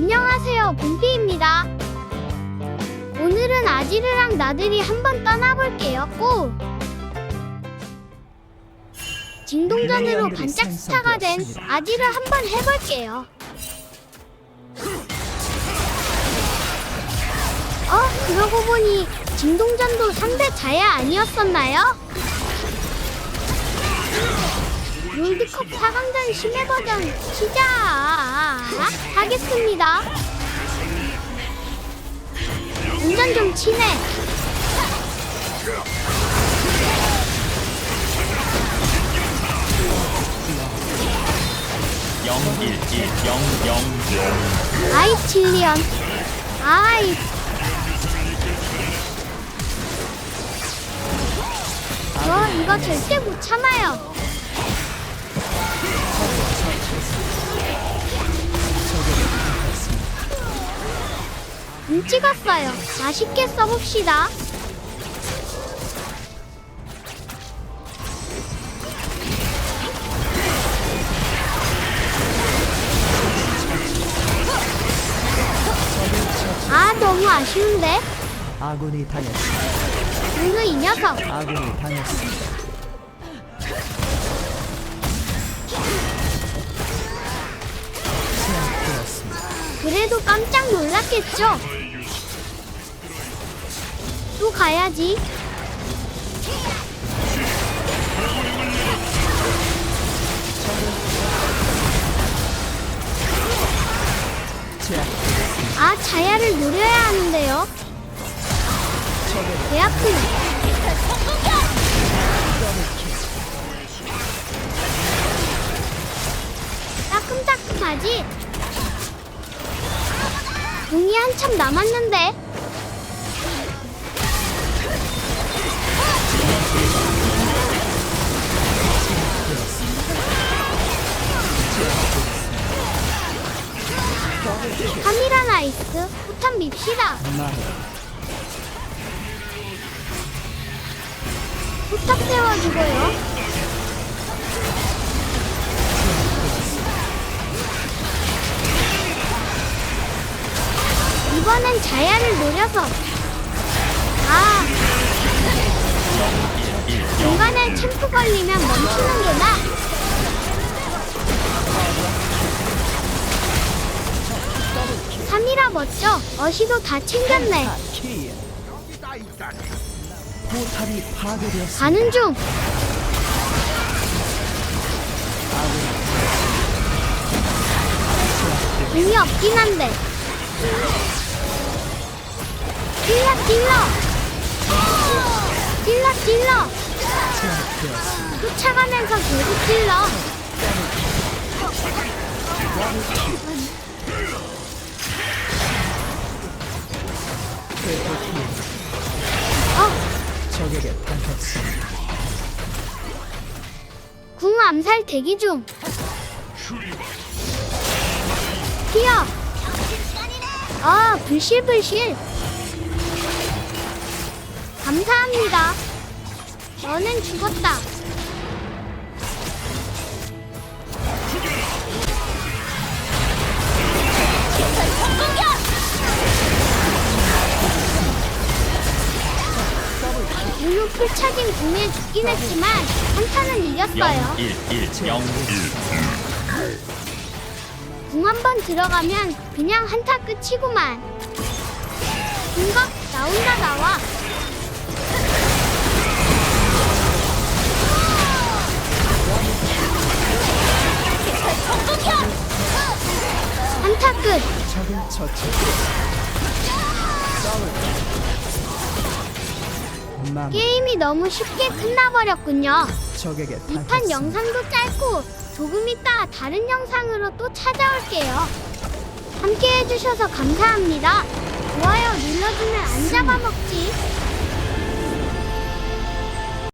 안녕하세요, 봄피입니다. 오늘은 아지르랑 나들이 한번 떠나볼게요. 고! 징동전으로 반짝 스타가 된 아지르 한번 해볼게요. 어, 그러고 보니 징동전도 3대 자야 아니었었나요? 롤드컵 4강전 심해 버전 시작하겠습니다. 운전 좀 치네. 아이 칠리언. 아이. 저 이거 절대 못 참아요. 음 찍었어요. 맛있게 써봅시다. 아 너무 아쉬운데 아군이 당했습니다. 오늘 이 녀석 아군이 당했습니다. 제압되었습니다. 그래도 깜짝 놀랐겠죠 또 가야지. 아 자야를 노려야 하는데요 배 아픈 따끔따끔하지? 공이 한참 남았는데 포탄 밉시다. 포탑 세워주고요. 이번엔 자야를 노려서. 아. 중간에 챔프 걸리면 멈추는구나 삼이라 멋져. 어시도 다 챙겼네. 키. 포탑이 파괴되었습니다. 가는 중. 의미 없긴 한데. 찔러 찔러. 찔러 찔러. 쫓아가면서 계속 찔러 적에게 당했습니다. 궁 암살 대기 중. 튀어. 아 불실불실. 감사합니다. 너는 죽었다 풀차진 궁에 죽긴 했지만 한타는 이겼어요 1 1 0 궁 한 번 들어가면 그냥 한타 끝이구만. 궁각 나온다 나와. 한타 끝. 적을 처치. 남 게임이 너무 쉽게 끝나버렸군요. 적에게 이 판 당했습니다. 영상도 짧고 조금 있다 다른 영상으로 또 찾아올게요. 함께 해주셔서 감사합니다. 좋아요 눌러주면 안 잡아먹지.